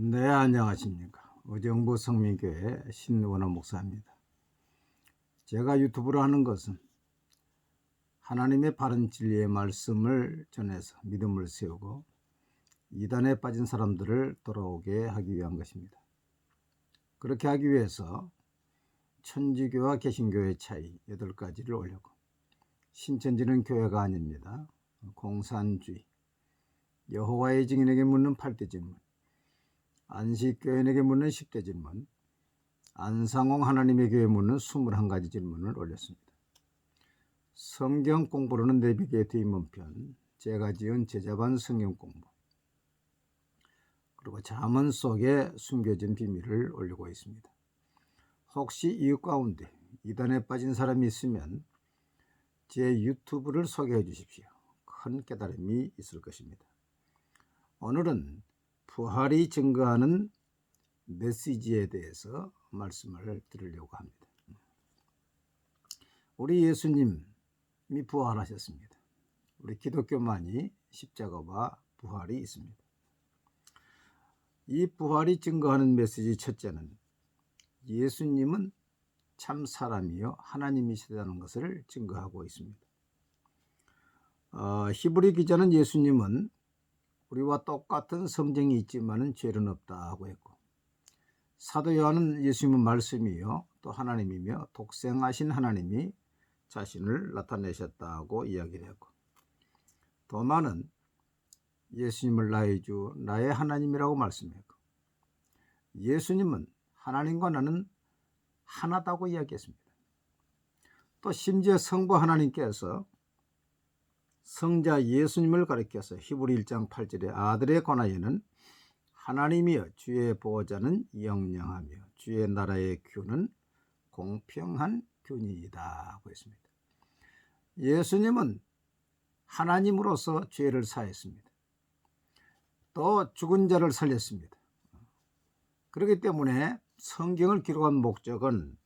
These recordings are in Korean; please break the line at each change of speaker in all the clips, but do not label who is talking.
네, 안녕하십니까. 의정부 성민교회 신원호 목사입니다. 제가 유튜브를 하는 것은 하나님의 바른 진리의 말씀을 전해서 믿음을 세우고 이단에 빠진 사람들을 돌아오게 하기 위한 것입니다. 그렇게 하기 위해서 천주교와 개신교의 차이 8가지를 올려고 신천지는 교회가 아닙니다. 공산주의, 여호와의 증인에게 묻는 8대 질문, 안식교인에게 묻는 10대 질문, 안상홍 하나님의 교회 묻는 21가지 질문을 올렸습니다. 성경 공부로는 내비게이트 입문편, 제가 지은 제자반 성경 공부, 그리고 자문 속에 숨겨진 비밀을 올리고 있습니다. 혹시 이웃 가운데 이단에 빠진 사람이 있으면 제 유튜브를 소개해 주십시오. 큰 깨달음이 있을 것입니다. 오늘은 부활이 증거하는 메시지에 대해서 말씀을 드리려고 합니다. 우리 예수님이 부활하셨습니다. 우리 기독교만이 십자가와 부활이 있습니다. 이 부활이 증거하는 메시지 첫째는 예수님은 참 사람이요 하나님이시다는 것을 증거하고 있습니다. 어, 히브리 기자는 예수님은 우리와 똑같은 성정이 있지만은 죄는 없다 하고 했고 사도 요한은 예수님은 말씀이요 또 하나님이며 독생하신 하나님이 자신을 나타내셨다고 이야기를 했고 도마는 예수님을 나의 주 나의 하나님이라고 말씀했고 예수님은 하나님과 나는 하나다고 이야기했습니다. 또 심지어 성부 하나님께서 성자 예수님을 가리켜서 히브리 1장 8절에 아들에 관하여는 하나님이여 주의 보호자는 영영하며 주의 나라의 균은 공평한 균이다 하고 했습니다. 예수님은 하나님으로서 죄를 사했습니다. 또 죽은 자를 살렸습니다. 그렇기 때문에 성경을 기록한 목적은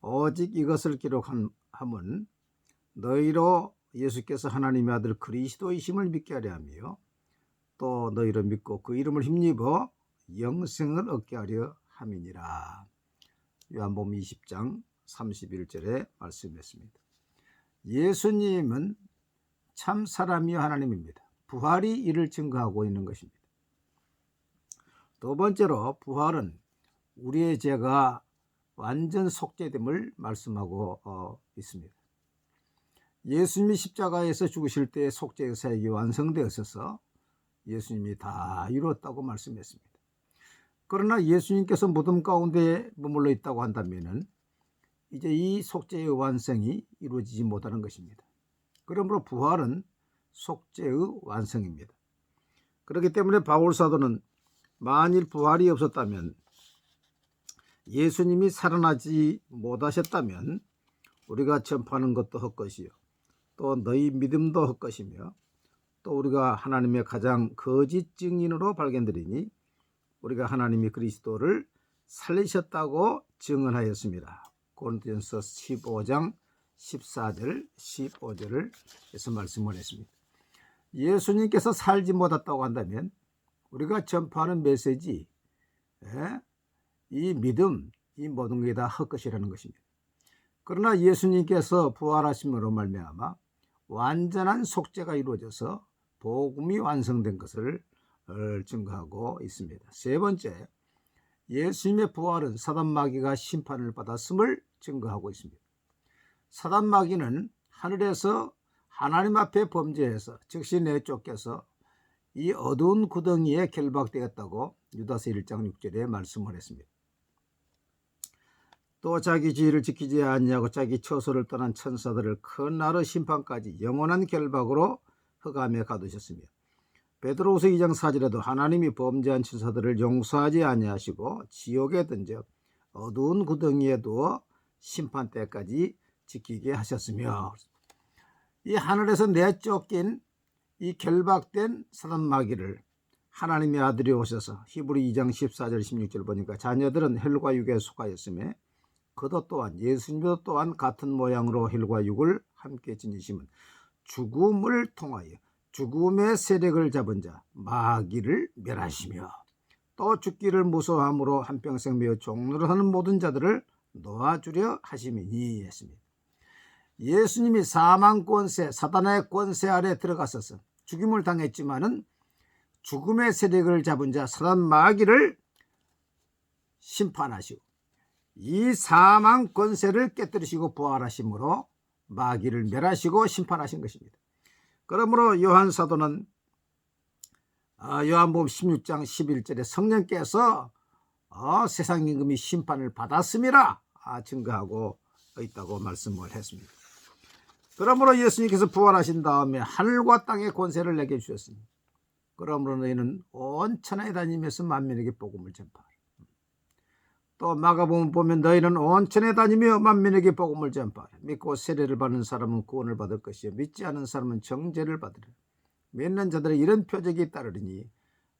오직 이것을 기록함은 너희로 예수께서 하나님의 아들 그리스도이심을 믿게 하려 하며 또 너희를 믿고 그 이름을 힘입어 영생을 얻게 하려 함이니라. 요한복음 20장 31절에 말씀했습니다. 예수님은 참 사람이요 하나님입니다. 부활이 이를 증거하고 있는 것입니다. 두 번째로 부활은 우리의 죄가 완전 속죄됨을 말씀하고 어, 있습니다. 예수님이 십자가에서 죽으실 때 속죄의 사역이 완성되었어서 예수님이 다 이루었다고 말씀했습니다. 그러나 예수님께서 무덤 가운데 머물러 있다고 한다면 이제 이 속죄의 완성이 이루어지지 못하는 것입니다. 그러므로 부활은 속죄의 완성입니다. 그렇기 때문에 바울 사도는 만일 부활이 없었다면 예수님이 살아나지 못하셨다면 우리가 전파하는 것도 헛것이요 또 너희 믿음도 헛것이며 또 우리가 하나님의 가장 거짓 증인으로 발견되리니 우리가 하나님이 그리스도를 살리셨다고 증언하였습니다. 고린도전서 15장 14절 15절을 해서 말씀을 했습니다. 예수님께서 살지 못했다고 한다면 우리가 전파하는 메시지 예? 이 믿음 이 모든 게 다 헛것이라는 것입니다. 그러나 예수님께서 부활하심으로 말미암아 완전한 속죄가 이루어져서 복음이 완성된 것을 증거하고 있습니다. 세 번째, 예수님의 부활은 사단 마귀가 심판을 받았음을 증거하고 있습니다. 사단 마귀는 하늘에서 하나님 앞에 범죄해서 즉시 내쫓겨서 이 어두운 구덩이에 결박되었다고 유다서 1장 6절에 말씀을 했습니다. 또 자기 지위를 지키지 않냐고 자기 처소를 떠난 천사들을 큰 나라 심판까지 영원한 결박으로 흑암에 가두셨으며 베드로후서 2장 4절에도 하나님이 범죄한 천사들을 용서하지 아니하시고 지옥에 던져 어두운 구덩이에 두어 심판 때까지 지키게 하셨으며 이 하늘에서 내쫓긴 이 결박된 사단 마귀를 하나님의 아들이 오셔서 히브리 2장 14절 16절 보니까 자녀들은 헬과 육에 속하였음에 그도 또한 예수님도 또한 같은 모양으로 헬과 육을 함께 지니심은 죽음을 통하여 죽음의 세력을 잡은 자 마귀를 멸하시며 또 죽기를 무서워함으로 한평생 매어 종로를 하는 모든 자들을 놓아주려 하심이니 했습니다. 예수님이 사망 권세, 사단의 권세 아래 들어갔어서 죽임을 당했지만은 죽음의 세력을 잡은 자 사단 마귀를 심판하시고 이 사망 권세를 깨뜨리시고 부활하심으로 마귀를 멸하시고 심판하신 것입니다. 그러므로 요한 사도는 아, 요한복음 16장 11절에 성령께서 어, 세상 임금이 심판을 받았음이라 아, 증거하고 있다고 말씀을 했습니다. 그러므로 예수님께서 부활하신 다음에 하늘과 땅의 권세를 내게 주셨습니다. 그러므로 너희는 온 천하에 다니면서 만민에게 복음을 전파하라. 또 마가복음 보면 너희는 온 천하에 다니며 만민에게 복음을 전파하라. 믿고 세례를 받는 사람은 구원을 받을 것이요 믿지 않은 사람은 정죄를 받으리라. 믿는 자들의 이런 표적이 따르리니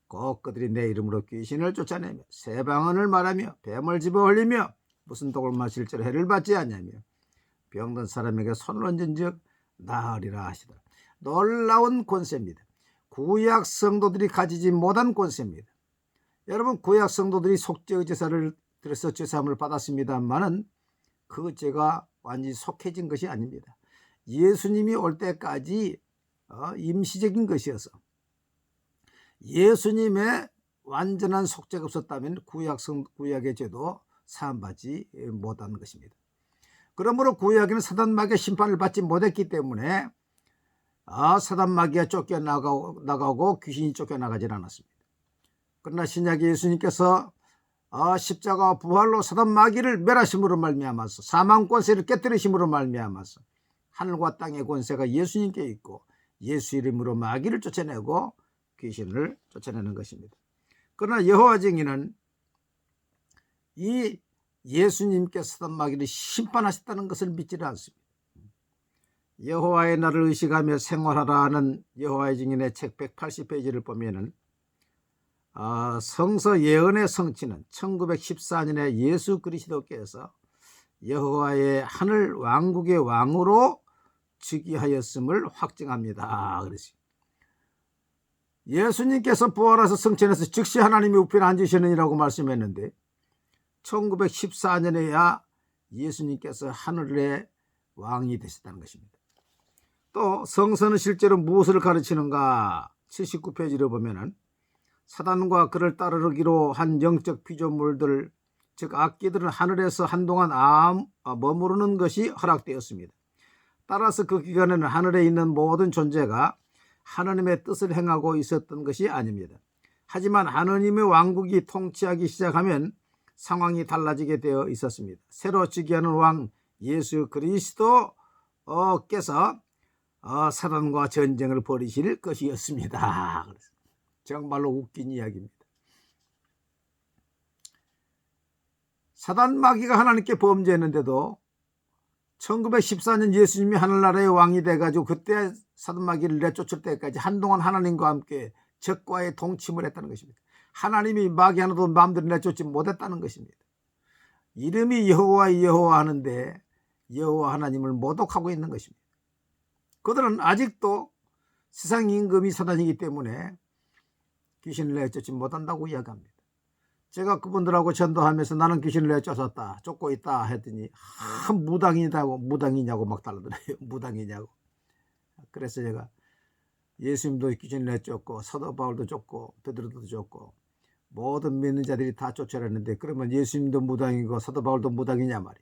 꼭 그들이 내 이름으로 귀신을 쫓아내며 새 방언을 말하며 뱀을 집어 흘리며 무슨 독을 마실지라 해를 받지 않냐며 병든 사람에게 손을 얹은즉 나으리라 하시더라. 놀라운 권세입니다. 구약 성도들이 가지지 못한 권세입니다. 여러분 구약 성도들이 속죄의 제사를 드려서 죄사함을 받았습니다만은 그 죄가 완전히 속해진 것이 아닙니다. 예수님이 올 때까지 어, 임시적인 것이어서 예수님의 완전한 속죄가 없었다면 구약 성 구약의 죄도 사함받지 못한 것입니다. 그러므로 구약에는 사단 마귀의 심판을 받지 못했기 때문에 아, 사단 마귀가 쫓겨나가고 나가고 귀신이 쫓겨나가질 않았습니다. 그러나 신약의 예수님께서 아, 십자가 부활로 사단 마귀를 멸하심으로 말미암아서 사망 권세를 깨뜨리심으로 말미암아서 하늘과 땅의 권세가 예수님께 있고 예수 이름으로 마귀를 쫓아내고 귀신을 쫓아내는 것입니다. 그러나 여호와 증인은 이 예수님께서 사단 마귀를 심판하셨다는 것을 믿지를 않습니다. 여호와의 날을 의식하며 생활하라는 여호와의 증인의 책 180페이지를 보면은 아, 성서 예언의 성취는 1914년에 예수 그리스도께서 여호와의 하늘 왕국의 왕으로 즉위하였음을 확증합니다. 그랬어요. 예수님께서 부활해서 성천에서 즉시 하나님의 우편에 앉으시느니라고 말씀했는데 1914년에야 예수님께서 하늘의 왕이 되셨다는 것입니다. 또 성서는 실제로 무엇을 가르치는가 79페이지를 보면은 사단과 그를 따르기로 한 영적 피조물들 즉 악기들은 하늘에서 한동안 암, 어, 머무르는 것이 허락되었습니다. 따라서 그 기간에는 하늘에 있는 모든 존재가 하나님의 뜻을 행하고 있었던 것이 아닙니다. 하지만 하나님의 왕국이 통치하기 시작하면 상황이 달라지게 되어 있었습니다. 새로 즉위하는 왕 예수 그리스도께서 어, 사단과 전쟁을 벌이실 것이었습니다. 정말로 웃긴 이야기입니다. 사단 마귀가 하나님께 범죄했는데도 1914년 예수님이 하늘나라의 왕이 돼가지고 그때 사단 마귀를 내쫓을 때까지 한동안 하나님과 함께 적과의 동침을 했다는 것입니다. 하나님이 마귀 하나도 마음대로 내쫓지 못했다는 것입니다. 이름이 여호와 여호와 하는데 여호와 하나님을 모독하고 있는 것입니다. 그들은 아직도 세상 임금이 사단이기 때문에 귀신을 내쫓지 못한다고 이야기합니다. 제가 그분들하고 전도하면서 나는 귀신을 내쫓았다, 쫓고 있다 했더니 아, 무당이냐고 무당이냐고 막 달라더래요. 무당이냐고. 그래서 제가 예수님도 귀신을 내쫓고 사도 바울도 쫓고 베드로도 쫓고 모든 믿는 자들이 다 쫓아냈는데 그러면 예수님도 무당이고 사도 바울도 무당이냐 말이.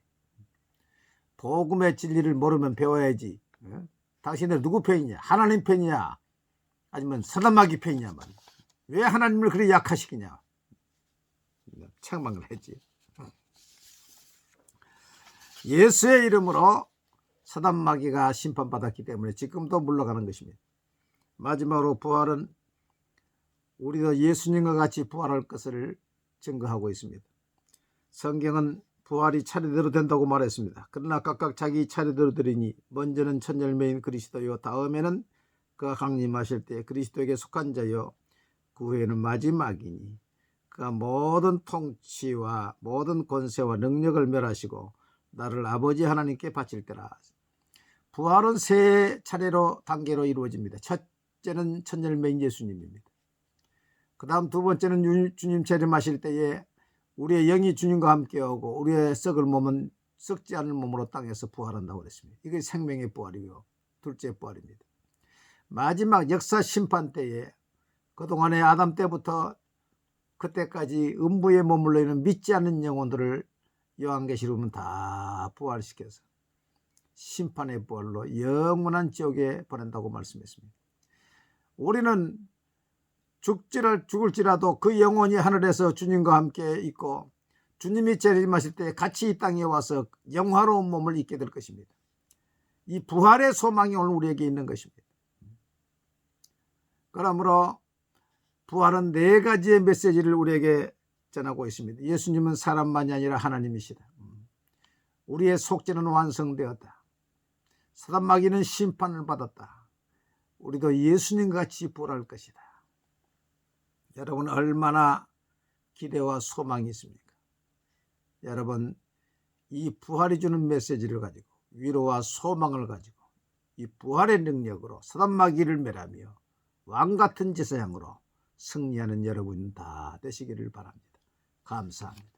복음의 진리를 모르면 배워야지. 당신들 누구 편이냐? 하나님 편이냐? 아니면 사단마귀 편이냐 말이야. 왜 하나님을 그리 약화시키냐? 책망을 했지. 예수의 이름으로 사단 마귀가 심판받았기 때문에 지금도 물러가는 것입니다. 마지막으로 부활은 우리도 예수님과 같이 부활할 것을 증거하고 있습니다. 성경은 부활이 차례대로 된다고 말했습니다. 그러나 각각 자기 차례대로 드리니 먼저는 첫 열매인 그리스도요 다음에는 그가 강림하실 때 그리스도에게 속한 자요 그 후에는 마지막이니 그가 모든 통치와 모든 권세와 능력을 멸하시고 나를 아버지 하나님께 바칠 때라. 부활은 세 차례로 단계로 이루어집니다. 첫째는 첫 열매인 예수님입니다. 그 다음 두 번째는 유- 주님 재림하실 때에 우리의 영이 주님과 함께하고 우리의 썩을 몸은 썩지 않을 몸으로 땅에서 부활한다고 그랬습니다. 이게 생명의 부활이고 둘째 부활입니다. 마지막 역사 심판 때에 그동안의 아담 때부터 그때까지 음부에 머물러 있는 믿지 않는 영혼들을 요한계시록은 다 부활시켜서 심판의 부활로 영원한 지옥에 보낸다고 말씀했습니다. 우리는 죽지를 죽을지라도 그 영혼이 하늘에서 주님과 함께 있고 주님이 재림하실 때 같이 이 땅에 와서 영화로운 몸을 입게 될 것입니다. 이 부활의 소망이 오늘 우리에게 있는 것입니다. 그러므로 부활은 네 가지의 메시지를 우리에게 전하고 있습니다. 예수님은 사람만이 아니라 하나님이시다. 우리의 속죄는 완성되었다. 사단 마귀는 심판을 받았다. 우리도 예수님 같이 부활할 것이다. 여러분 얼마나 기대와 소망이 있습니까? 여러분 이 부활이 주는 메시지를 가지고 위로와 소망을 가지고 이 부활의 능력으로 사단 마귀를 멸하며 왕 같은 제사장으로 승리하는 여러분 다 되시기를 바랍니다. 감사합니다.